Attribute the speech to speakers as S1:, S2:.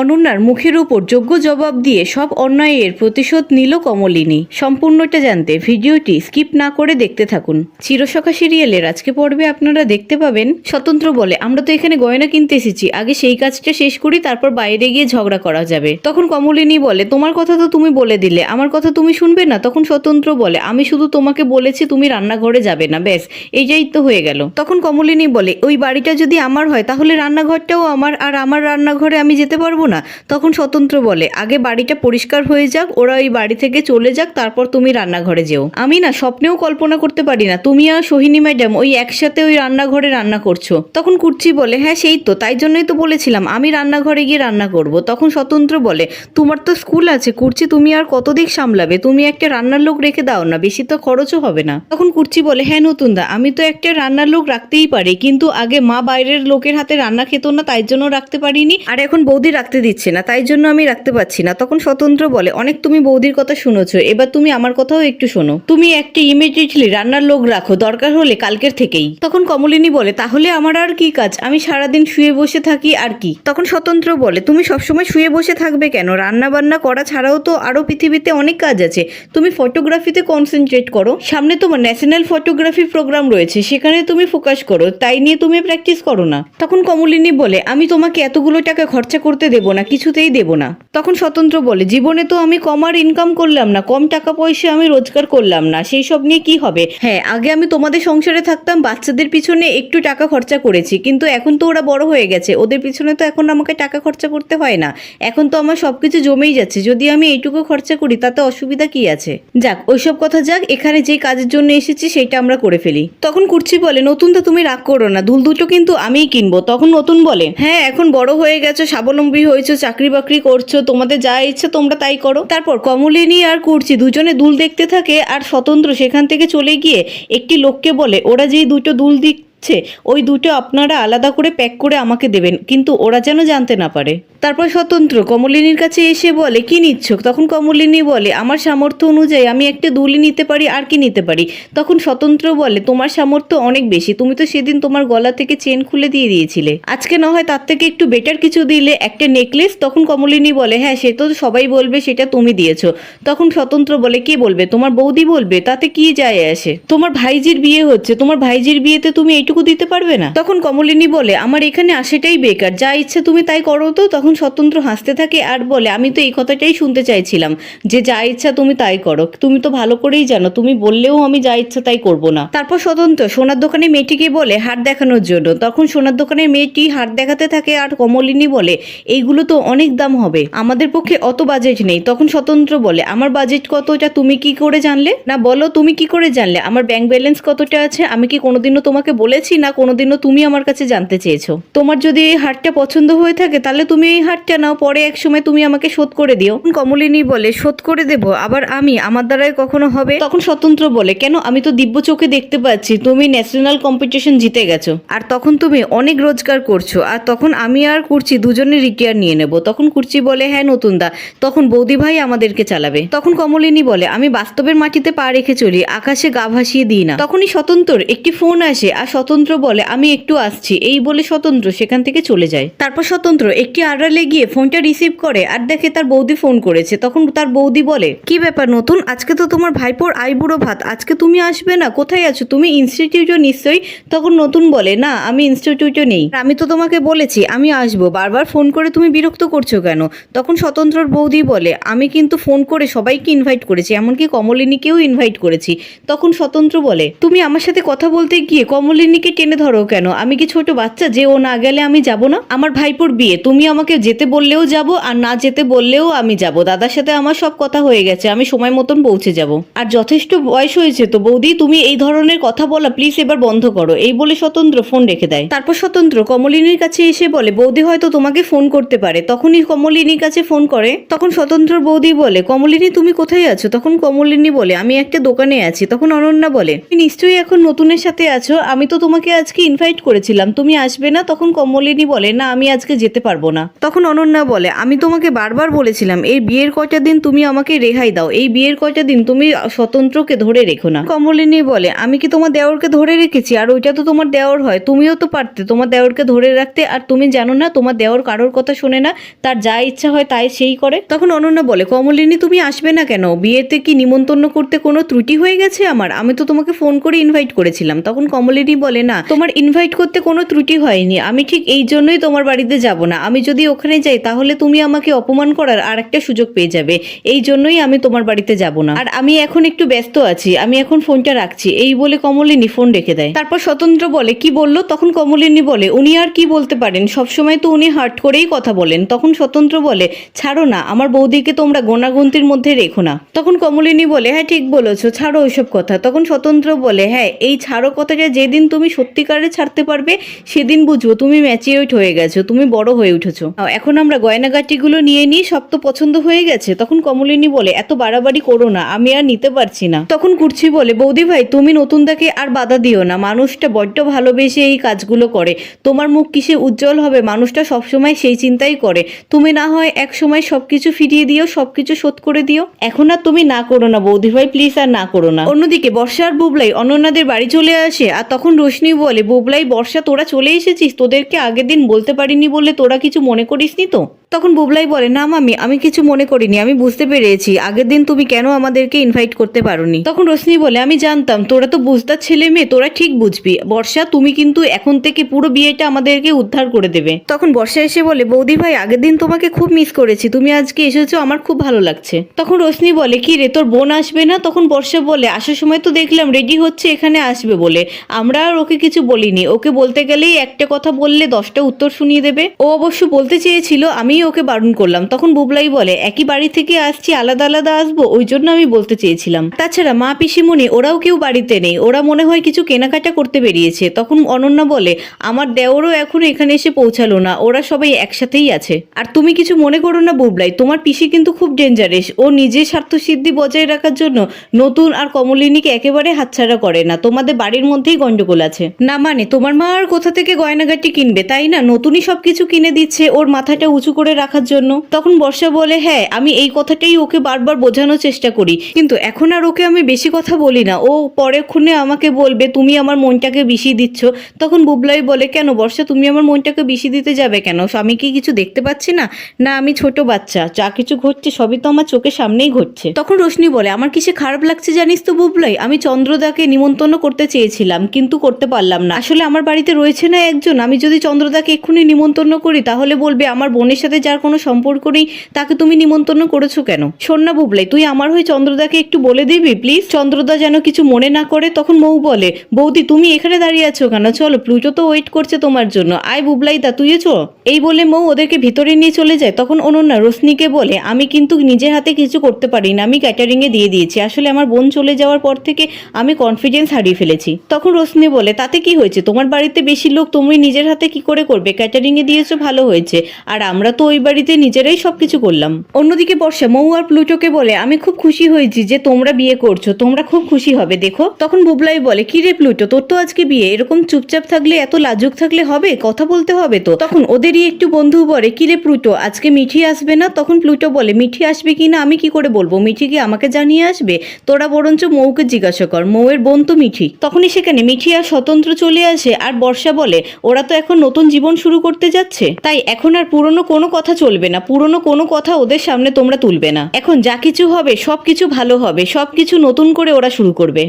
S1: অনন্যার মুখের উপর যোগ্য জবাব দিয়ে সব অন্যায়ের প্রতিশোধ নিল কমলিনী। সম্পূর্ণটা জানতে ভিডিওটি স্কিপ না করে দেখতে থাকুন। চিরসখা সিরিয়ালের আজকে পর্বে আপনারা দেখতে পাবেন, স্বতন্ত্র বলে, আমরা তো এখানে গয়না কিনতে এসেছি, আগে সেই কাজটা শেষ করি, তারপর বাইরে গিয়ে ঝগড়া করা যাবে। তখন কমলিনী বলে, তোমার কথা তো তুমি বলে দিলে, আমার কথা তুমি শুনবে না? তখন স্বতন্ত্র বলে, আমি শুধু তোমাকে বলেছি তুমি রান্নাঘরে যাবে না, ব্যাস এইটাই তো হয়ে গেল। তখন কমলিনী বলে, ওই বাড়িটা যদি আমার হয়, তাহলে রান্নাঘরটাও আমার, আর আমার রান্নাঘরে আমি যেতে পারব না। তখন স্বতন্ত্র বলে, আগে বাড়িটা পরিষ্কার হয়ে যাক, ওরা ওই বাড়ি থেকে চলে যাক, তারপর তুমি রান্নাঘরে যেও। আমি না, স্বপ্নেও কল্পনা করতে পারি না, তুমি আর সোহিনী ম্যাডাম ওই একসাথে ওই রান্নাঘরে রান্না করছ। তখন কুর্চি বলে হ্যাঁ সেই তো, তাই জন্যই তো বলেছিলাম, আমি রান্নাঘরে গিয়ে রান্না করব। তখন স্বতন্ত্র বলে, তোমার তো স্কুল আছে, কুর্চি তুমি আর কত দিক সামলাবে? তুমি একটা রান্নার লোক রেখে দাও না, বেশি তো খরচও হবে না। তখন কুর্চি বলে হ্যাঁ নতুন দা আমি তো একটা রান্নার লোক রাখতেই পারি, কিন্তু আগে মা বাইরের লোকের হাতে রান্না খেত না, তাই জন্য রাখতে পারিনি। আর এখন বৌদি রাখতে দিচ্ছে না, তাই জন্য আমি রাখতে পারছি না। তখন স্বতন্ত্র বলে, অনেক তুমি বৌদির কথা শুনেছো, এবার তুমি আমার কথাও একটু শোনো। তুমি একটা ইমিডিয়েটলি রান্নার লোক রাখো, দরকার হলে কালকের থেকেই। তখন কমলিনী বলে, তাহলে আমার আর কি কাজ? আমি সারাদিন শুয়ে বসে থাকি আর কি? তখন স্বতন্ত্র বলে, তুমি সবসময় শুয়ে বসে থাকবে কেন? রান্না বান্না করা ছাড়াও তো আরও পৃথিবীতে অনেক কাজ আছে। তুমি ফটোগ্রাফিতে কনসেন্ট্রেট করো। সামনে তোমার ন্যাশনাল ফটোগ্রাফি প্রোগ্রাম রয়েছে, সেখানে তুমি ফোকাস করো, তাই নিয়ে তুমি প্র্যাকটিস করো না। তখন কমলিনী বলে, আমি তোমাকে এতগুলো টাকা খরচা করতে দেবো না, কিছুতেই দেবো না। তখন স্বতন্ত্র বলে, জীবনে তো আমি কম আর ইনকাম করলাম না, কম টাকা পয়সা আমি রোজগার করলাম না, সেই সব নিয়ে কি হবে? হ্যাঁ আগে আমি তোমাদের সংসারে থাকতাম, বাচ্চাদের পিছনে একটু টাকা খরচা করেছি, কিন্তু এখন তো ওরা বড় হয়ে গেছে, ওদের পিছনে তো এখন আমাকে টাকা খরচা করতে হয় না। এখন তো আমার সবকিছু জমেই যাচ্ছে, যদি আমি এইটুকু খরচা করি, তাতে অসুবিধা কি আছে? যাক, ওইসব কথা যাক, এখানে যে কাজের জন্য এসেছি সেটা আমরা করে ফেলি। তখন কুর্চি বলে, নতুন তো তুমি রাগ করো না দুল দুটো কিন্তু আমিই কিনবো। তখন নতুন বলে হ্যাঁ এখন বড় হয়ে গেছো, স্বাবলম্বী হয়েছো, চাকরি বাকরি করছ, তোমাদের যা ইচ্ছে তোমরা তাই করো। তারপর কমলিনী আর কুর্চি দুজনে দুল দেখতে থাকে আর স্বতন্ত্র সেখান থেকে চলে গিয়ে একটি লোককে বলে, ওরা যেই দুটো দুল দিক দিচ্ছে ওই দুটো আপনারা আলাদা করে প্যাক করে আমাকে দেবেন, কিন্তু ওরা যেন জানতে না পারে। তারপর স্বতন্ত্র, কমলিনীর কাছে এসে বলে, কি নিচ্ছ? তখন কমলিনী বলে, আমার সামর্থ্য অনুযায়ী আমি একটা দুলি নিতে পারি, আর কি নিতে পারি? তখন স্বতন্ত্র বলে, তোমার সামর্থ্য অনেক বেশি, তুমি তো সেদিন তোমার গলা থেকে চেন খুলে দিয়ে দিয়েছিলে। আজকে না হয় তার থেকে একটু বেটার কিছু দিলে, একটা নেকলেস তখন কমলিনী বলে হ্যাঁ সে তো সবাই বলবে, সেটা তুমি দিয়েছ। তখন স্বতন্ত্র বলে, কে বলবে? তোমার বৌদি বলবে? তাতে কি যায় আসে? তোমার ভাইজির বিয়ে হচ্ছে, তোমার ভাইজির বিয়েতে তুমি এইটুকু দিতে পারবে না? তখন কমলিনী বলে, আমার এখানে আসাটাই বেকার। যা ইচ্ছে তুমি তাই করো তো। তখন স্বতন্ত্র হাসতে থাকে আর বলে, আমি তো এই কথাটাই শুনতে চাইছিলাম, যে যা ইচ্ছা তুমি তাই করো। তুমি তো ভালো করেই জানো, তুমি বললেও আমি যা ইচ্ছা তাই করব না। তারপর স্বতন্ত্র সোনার দোকানে মেয়েটিকে বলে হাট দেখানোর জন্য। তখন সোনার দোকানের মেয়েটি হাট দেখাতে থাকে আর কমলিনী বলে, এইগুলো তো অনেক দাম হবে। আমাদের পক্ষে অত বাজেট নেই। তখন স্বতন্ত্র বলে, আমার বাজেট কতটা তুমি কি করে জানলে? না, বলো, তুমি কি করে জানলে? আমার ব্যাংক ব্যালেন্স কতটা আছে? আমি কি কোনোদিনও তোমাকে বলেছি না কোনোদিনও তুমি আমার কাছে জানতে চেয়েছো। তোমার যদি এই হাটটা পছন্দ হয়ে থাকে তাহলে তুমি এই হারটা নাও পরে এক সময় তুমি আমাকে শোধ করে দিও। কমলিনী বলে শোধ করে দেব আবার আমি আমার দ্বারাই কখনো হবে? তখন স্বতন্ত্র বলে কেন? আমি তো দিব্য চোখে দেখতে পাচ্ছি তুমি ন্যাশনাল কম্পিটিশন জিতে গেছো। আর তখন তুমি অনেক রোজগার করছ আর তখন আমি আর কুর্চি দুজনে রিটায়ার নিয়ে নেব। তখন কুর্চি বলে হ্যাঁ নতুন দা তখন বৌদি ভাই আমাদেরকে চালাবে। তখন কমলিনী বলে আমি বাস্তবের মাটিতে পা রেখে চলি আকাশে গা ভাসিয়ে দিই না। তখনই স্বতন্ত্র একটি ফোন আসে আর স্বতন্ত্র বলে, আমি একটু আসছি। এই বলে স্বতন্ত্র সেখান থেকে চলে যায়। তারপর স্বতন্ত্র একটি আড়ালে গিয়ে ফোনটা রিসিভ করে আর দেখে তার বৌদি ফোন করেছে। তখন তার বৌদি বলে, কি ব্যাপার নতুন? আজকে তো তোমার ভাইপোর আইবুড়ো ভাত। আজকে তুমি আসবে না? কোথায় আছো তুমি? ইনস্টিটিউটে নিশ্চয়ই? তখন নতুন বলে, না, আমি ইনস্টিটিউটে নেই। আমি তো তোমাকে বলেছি, আমি আসব। বারবার ফোন করে তুমি বিরক্ত করছ কেন? তখন স্বতন্ত্রর বৌদি বলে, আমি কিন্তু ফোন করে সবাইকে ইনভাইট করেছি, এমনকি কমলিনীকেও ইনভাইট করেছি। তখন স্বতন্ত্র বলে, তুমি আমার সাথে কথা বলতে গিয়ে কমলিনীকে টেনে ধরো কেন? আমি কি ছোট বাচ্চা? যে ও না গেলে আমি যাব না? আমার ভাইপোর বিয়ে। তুমি আমাকে যেতে বললেও যাব আর না যেতে বললেও আমি যাব। দাদার সাথে আমার সব কথা হয়ে গেছে। আমি সময় মতন পৌঁছে যাব। আর যথেষ্ট বয়স হয়েছে তো বৌদি, তুমি এই ধরনের কথা বলা প্লিজ এবার বন্ধ করো। এই বলে স্বতন্ত্র ফোন রেখে দেয়। তারপর স্বতন্ত্র কমলিনীর কাছে এসে বলে, বৌদি হয়তো তোমাকে ফোন করতে পারে। তখনই কমলিনীর কাছে ফোন করে। তখন স্বতন্ত্র বৌদি বলে, কমলিনী, তুমি কোথায় আছো? তখন কমলিনী বলে, আমি একটা দোকানে আছি। তখন অনন্যা বলে নিশ্চয়ই এখন নতুনের সাথে আছো। আমি তো তোমাকে আজকে ইনভাইট করেছিলাম। তুমি আসবে না, তখন কমলিনী বলে, না, আমি আজকে যেতে পারব না। তখন অনন্যা বলে, আমি তোমাকে বারবার বলেছিলাম, এই বিয়ের কয়টা দিন তুমি আমাকে রেহাই দাও। এই বিয়ের কয়টা দিন তুমি স্বতন্ত্রকে ধরে রেখো না। কমলিনী বলে, আমি কি তোমার দেওরকে ধরে রেখেছি? আর ওইটা তো তোমার দেওর হয়। তুমিও তো পারতে তোমার দেওরকে ধরে রাখতে। আর তুমি জানো না, তোমার দেওর কারোর কথা শোনে না। তার যা ইচ্ছা হয় তাই সেই করে। তখন অনন্যা বলে, কমলিনী, তুমি আসবে না কেন? বিয়েতে কি নিমন্ত্রণ করতে কোনো ত্রুটি হয়ে গেছে আমার? আমি তো তোমাকে ফোন করে ইনভাইট করেছিলাম। তখন কমলিনী বলে না, তোমার ইনভাইট করতে কোনো ত্রুটি হয়নি, আমি ঠিক এই জন্যই তোমার বাড়িতে যাব না। আমি যদি ওখানে যাই, তাহলে তুমি আমাকে অপমান করার আর একটা সুযোগ পেয়ে যাবে। এই জন্যই আমি তোমার বাড়িতে যাব না। আর আমি এখন একটু ব্যস্ত আছি, আমি এখন ফোনটা রাখছি। এই বলে কমলিনী ফোন রেখে দেয়। তারপর স্বতন্ত্র বলে, কি বলল? তখন কমলিনী বলে, উনি আর কি বলতে পারেন? সবসময় তো উনি হার্ট করেই কথা বলেন। তখন স্বতন্ত্র বলে, ছাড়ো না, আমার বৌদিকে তোমরা গোনাগুন্তির মধ্যে রেখো না। তখন কমলিনী বলে হ্যাঁ ঠিক বলেছ, ছাড়ো ওইসব কথা। তখন স্বতন্ত্র বলে হ্যাঁ এই ছাড়ো কথাটা যেদিন তুমি সত্যিকারে ছাড়তে পারবে, সেদিন বুঝব তুমি ম্যাচিওর হয়ে গেছো, তুমি বড় হয়ে উঠেছো। এখন আমরা গয়নাগাটিগুলো নিয়ে নিই, সব তো পছন্দ হয়ে গেছে। তখন কমলিনী বলে, এত বাড়াবাড়ি করো না, আমি আর নিতে পারছি না। তখন কুর্চি বলে, বৌদি ভাই, তুমি নতুন তাকে আর বাধা দিও না, মানুষটা বড্ড ভালোবেসে এই কাজগুলো করে। তোমার মুখ কিসে উজ্জ্বল হবে, মানুষটা সবসময় সেই চিন্তাই করে। তুমি না হয় এক সময় সবকিছু ফিরিয়ে দিও, সবকিছু শোধ করে দিও। এখন আর তুমি না করো না, বৌদি ভাই প্লিজ আর না করো না। অন্যদিকে বর্ষা আর বুবলাই অনন্যাদের বাড়ি চলে আসে, আর তখন রোশনি বলে। বোবলাই, বর্ষা, তোরা চলে এসেছিস? তোদেরকে আগের দিন বলতে পারিনি বলে তোরা কিছু মনে করিসনি তো? তখন বুবলাই বলে, না মামি, আমি কিছু মনে করিনি, আমি বুঝতে পেরেছি। আগের দিন তুমি কেন আমাদেরকে ইনভাইট করতে পারোনি? তখন রোশনি বলে, আমি জানতাম, তোরা তো বুঝতার ছেলে মেয়ে, তোরা ঠিক বুঝবি। বর্ষা, তুমি কিন্তু এখন থেকে পুরো বিয়েটা আমাদেরকে উদ্ধার করে দেবে। তখন বর্ষা এসে বলে, বৌদি ভাই, আগের দিন তোমাকে খুব মিস করেছি, তুমি আজকে এসেছ, আমার খুব ভালো লাগছে। তখন রোশনি বলে, কি রে, তোর বোন আসবে না? তখন বর্ষা বলে, আসার সময় তো দেখলাম রেডি হচ্ছে, এখানে আসবে বলে। আমরা আর ওকে কিছু বলিনি, ওকে বলতে গেলেই একটা কথা বললে দশটা উত্তর শুনিয়ে দেবে। ও অবশ্য বলতে চেয়েছিল আমিই ওকে বারণ করলাম। তখন বুবলাই বলে, একই বাড়ি থেকে আসছি, আলাদা আলাদা আসব, ওই জন্য আমি বলতে চেয়েছিলাম। তাছাড়া মা পিসিমণি, ওরাও কেউ বাড়িতে নেই। ওরা মনে হয় কিছু কেনাকাটা করতে বেরিয়েছে। তখন অনন্যা বলে, আমার দেওরও এখন এখানে এসে পৌঁছালো না। ওরা সবাই একসাথেই আছে। আর তুমি কিছু মনে করো না বুবলাই, তোমার পিসি কিন্তু খুব ডেঞ্জারেস ও নিজের স্বার্থসিদ্ধি বজায় রাখার জন্য নতুন আর কমলিনীকে একেবারে হাতছাড়া করে না। তোমাদের বাড়ির মধ্যেই গন্ডগোল আছে। না মানে তোমার মা আর কোথা থেকে গয়নাগাটি কিনবে? তাই না? নতুনই সবকিছু কিনে দিচ্ছে। ওর মাথাটা উঁচু করে রাখার জন্য। তখন বর্ষা বলে হ্যাঁ আমি এই কথাটাই ওকে বারবার বোঝানোর চেষ্টা করি। কিন্তু এখন আর ওকে আমি বেশি কথা বলি না। ও পরেক্ষণে আমাকে বলবে, তুমি আমার মনটাকে বিষিয়ে দিচ্ছ। তখন বুবলাই বলে, কেন বর্ষা, তুমি আমার মনটাকে বিষিয়ে দিতে যাবে কেন? আমি কি কিছু দেখতে পাচ্ছি না? না, আমি ছোট বাচ্চা। যা কিছু ঘটছে সবই তো আমার চোখের সামনেই ঘটছে। তখন রোশনি বলে, আমার কিসে খারাপ লাগছে জানিস তো বুবলাই? আমি চন্দ্রদাকে নিমন্ত্রণ করতে চেয়েছিলাম, কিন্তু করতে পারলাম না। আসলে আমার বাড়িতে রয়েছে না একজন। আমি যদি চন্দ্রদাকে এক্ষুনি নিমন্ত্রণ করি, তাহলে বলবে, আমার বোনের সাথে যার কোনো সম্পর্ক নেই, তাকে তুমি নিমন্ত্রণ করেছ কেন? শোন না বুবলাই তুই আমার হয়ে চন্দ্রদাকে একটু বলে দিবি প্লিজ চন্দ্রদা যেন কিছু মনে না করে, তখন মৌ বলে, বৌদি, তুমি এখানে দাঁড়িয়ে আছো কেন? চলো প্লুটো তো ওয়েট করছে তোমার জন্য। আয় বুবলাই দা তুইও চো এই বলে মৌ ওদেরকে ভিতরে নিয়ে চলে যায়, তখন অনন্যা রোশনিকে বলে, আমি কিন্তু নিজের হাতে কিছু করতে পারি না, আমি ক্যাটারিং এ দিয়ে দিয়েছি। আসলে আমার বোন চলে যাওয়ার পর থেকে আমি কনফিডেন্স হারিয়ে ফেলেছি। তখন রোশনি বলে, তাতে কি হয়েছে? তোমার বাড়িতে বেশি লোক, তুমি নিজের হাতে কি করে করবে? ক্যাটারিং এ দিয়েছ, ভালো হয়েছে। আর আমরা তো ওই বাড়িতে নিজেরাই সবকিছু করলাম। অন্যদিকে বর্ষা মৌ আর প্লুটোকে বলে, আমি খুব খুশি হয়েছি যে তোমরা বিয়ে করছ, তোমরা খুব খুশি হবে, দেখো। তখন বুবলাই বলে, কি রে প্লুটো, তোর তো আজকে বিয়ে, এরকম চুপচাপ থাকলে, এত লাজুক থাকলে হবে? কথা বলতে হবে তো? তখন ওদেরই একটু বন্ধু বলে, কি রে প্লুটো, আজকে মিঠি আসবে না? তখন প্লুটো বলে, মিঠি আসবে কি না? আমি কি করে বলব? মিঠি কি আমাকে জানিয়ে আসবে? তোরা বরঞ্চ মৌকে জিজ্ঞাসা কর, মৌয়ের বোন তো মিঠি। তখনই সেখানে মিঠি আর স্বতন্ত্র চলে আসে, আর বর্ষা বলে, ওরা তো এখন নতুন জীবন শুরু করতে যাচ্ছে? তাই এখন আর পুরনো কোনো কথা চলবে না, পুরনো কোনো কথা ওদের সামনে তোমরা তুলবে না। এখন যা কিছু হবে সব কিছু ভালো হবে সব কিছু নতুন করে ওরা শুরু করবে।